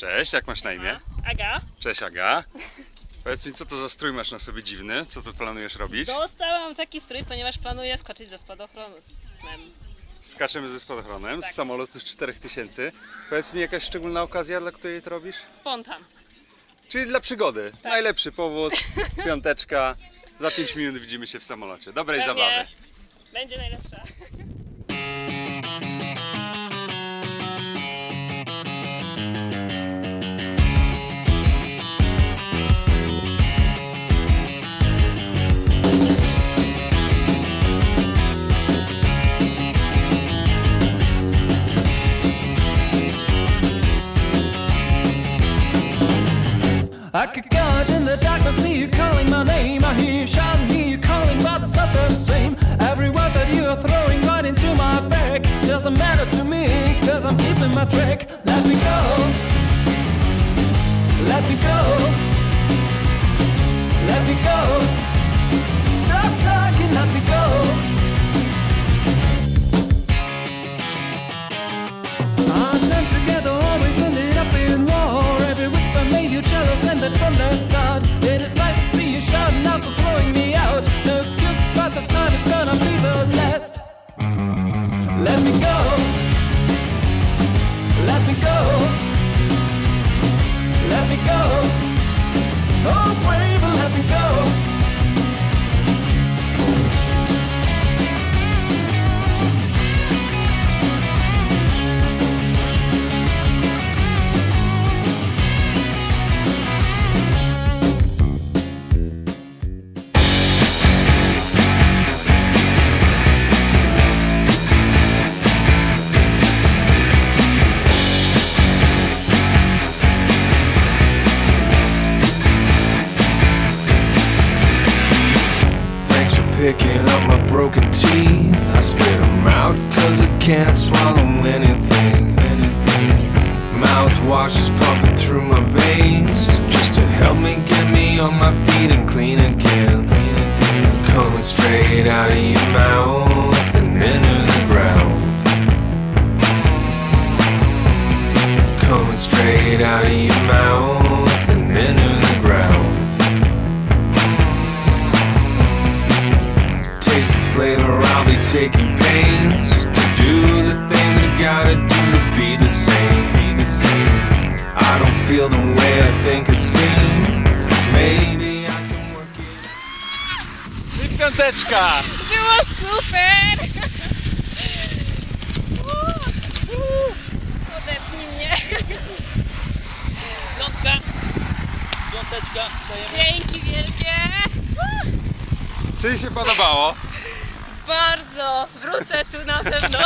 Cześć, jak masz na imię? Aga, Cześć Aga. Powiedz mi, co to za strój masz na sobie dziwny? Co tu planujesz robić? dostałam taki strój, ponieważ planuję skoczyć ze spadochronu. Skaczemy ze spadochronem Tak. z samolotu z 4000. Powiedz mi, jakaś szczególna okazja, dla której to robisz? Spontan. Czyli dla przygody. Tak. Najlepszy powód, piąteczka. Za 5 minut widzimy się w samolocie. Dobrej Pewnie zabawy. Będzie najlepsza. I could guard in the darkness, see you calling my name. I hear you shouting, hear you calling, but it's not the same. Every word that you are throwing right into my back doesn't matter to me, cause I'm keeping my track. Let me go. Let me go. Let me go. Time it's gonna be the last. Let me go. Let me go. Let me go. Oh, picking up my broken teeth. I spit them out cause I can't swallow anything. Mouthwash is pumping through my veins just to help me get me on my feet and clean again. Coming straight out of your mouth flavor, I'll be taking pains to do the things I gotta do to be the same. Be the same. I don't feel the way I think I seem. Maybe I can work it. I piąteczka! Było super! Uuu, Odepnij mnie. Piątka. Piąteczka. Dzięki wielkie. Czyli się podobało? Bardzo. Wrócę tu na pewno.